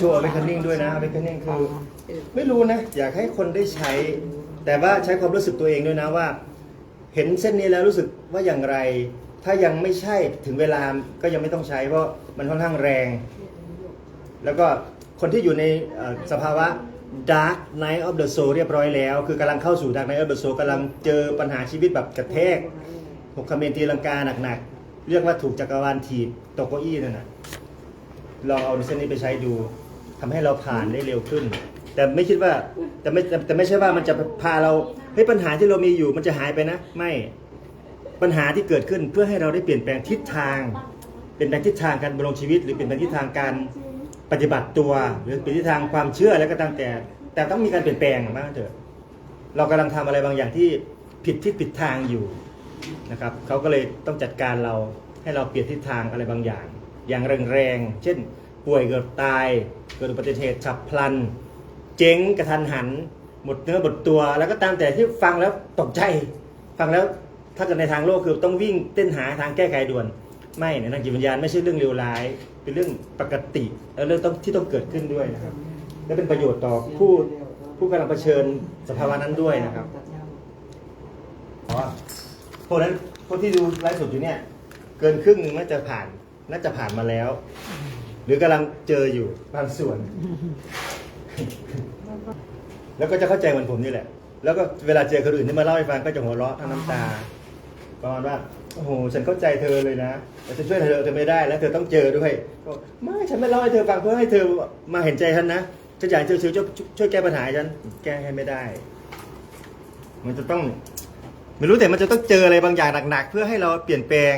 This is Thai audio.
โชว์ awakening ด้วยนะ awakening คือไม่รู้นะ อยากให้คนได้ใช้ แต่ว่าใช้ความรู้สึกตัวเองด้วยนะว่า เห็นเส้นนี้แล้วรู้สึกว่าอย่างไร ถ้ายังไม่ใช่ถึงเวลาก็ยังไม่ต้องใช้เพราะมันค่อนข้างแรง แล้วก็คนที่อยู่ในสภาวะ dark night of the soul เรียบร้อยแล้ว คือกำลังเข้าสู่ dark night of the soul กำลังเจอปัญหาชีวิตแบบกระแทกหกคเมนตีลังกาหนักๆ เรียกว่าถูกจักรวาลถีบตกเก้าอี้นั่นนะลองเอาเส้นนี้ไปใช้ดู ทำให้เราผ่านได้เร็วขึ้น แต่ไม่คิดว่าแต่ไม่แต่แต่ไม่ใช่ว่ามันจะพาเราเฮ้ยปัญหาที่เรามีอยู่มันจะหายไปนะ ไม่ปัญหาที่เกิดขึ้นเพื่อให้เราได้เปลี่ยนแปลงทิศทาง เปลี่ยนแปลงทิศทางการดำรงชีวิต หรือเปลี่ยนแปลงทิศทางการปฏิบัติตัว หรือเปลี่ยนทิศทางความเชื่อแล้วก็ตามแต่ แต่ต้องมีการเปลี่ยนแปลงบ้างนเถอะเรากำลังทำอะไรบางอย่างที่ผิดทิศผิดทางอยู่นะครับเขาก็เลยต้องจัดการเราให้เราเปลี่ยนทิศทางอะไรบางอย่าง อย่างแรงๆเช่น ป่วยเกิดตาย เกิดอุบัติเหตุฉับพลัน เจ๊งกระทันหัน หมดเนื้อหมดตัว แล้วก็ตามแต่ที่ฟังแล้วตกใจ ฟังแล้วถ้าเกิดในทางโลกคือต้องวิ่งเต้นหาทางแก้ไขด่วน ไม่ในทางจิตวิญญาณไม่ใช่เรื่องเลวร้าย เป็นเรื่องปกติแล้วเรื่องต้องที่ต้องเกิดขึ้นด้วยนะครับ และเป็นประโยชน์ต่อผู้ผู้กำลังเผชิญสภาวะนั้นด้วยนะครับอ๋อพวกนั้นพวกที่ดูไลฟ์สดอยู่เนี่ย เกินครึ่งนึงน่าจะผ่าน น่าจะผ่านมาแล้ว รือกำลังเจออยู่บางส่วน แล้วก็จะเข้าใจเหมือนผมนี่แหละ แล้วก็เวลาเจอคนอื่นที่มาเล่าให้ฟังก็จะหัวเราะทั้งน้ำตาประมาณว่าโอ้โหฉันเข้าใจเธอเลยนะแต่ฉันช่วยเธอเธอไม่ได้แล้ว เธอต้องเจอด้วยก็ไม่ฉันไม่เล่าให้เธอฟังเพื่อให้เธอมาเห็นใจฉันนะฉันอยากให้เธอช่วยช่วยแก้ปัญหาให้ฉันแก้ให้ไม่ได้ มันจะต้อง ไม่รู้แต่มันจะต้องเจออะไรบางอย่างหนักๆเพื่อให้เราเปลี่ยนแปลง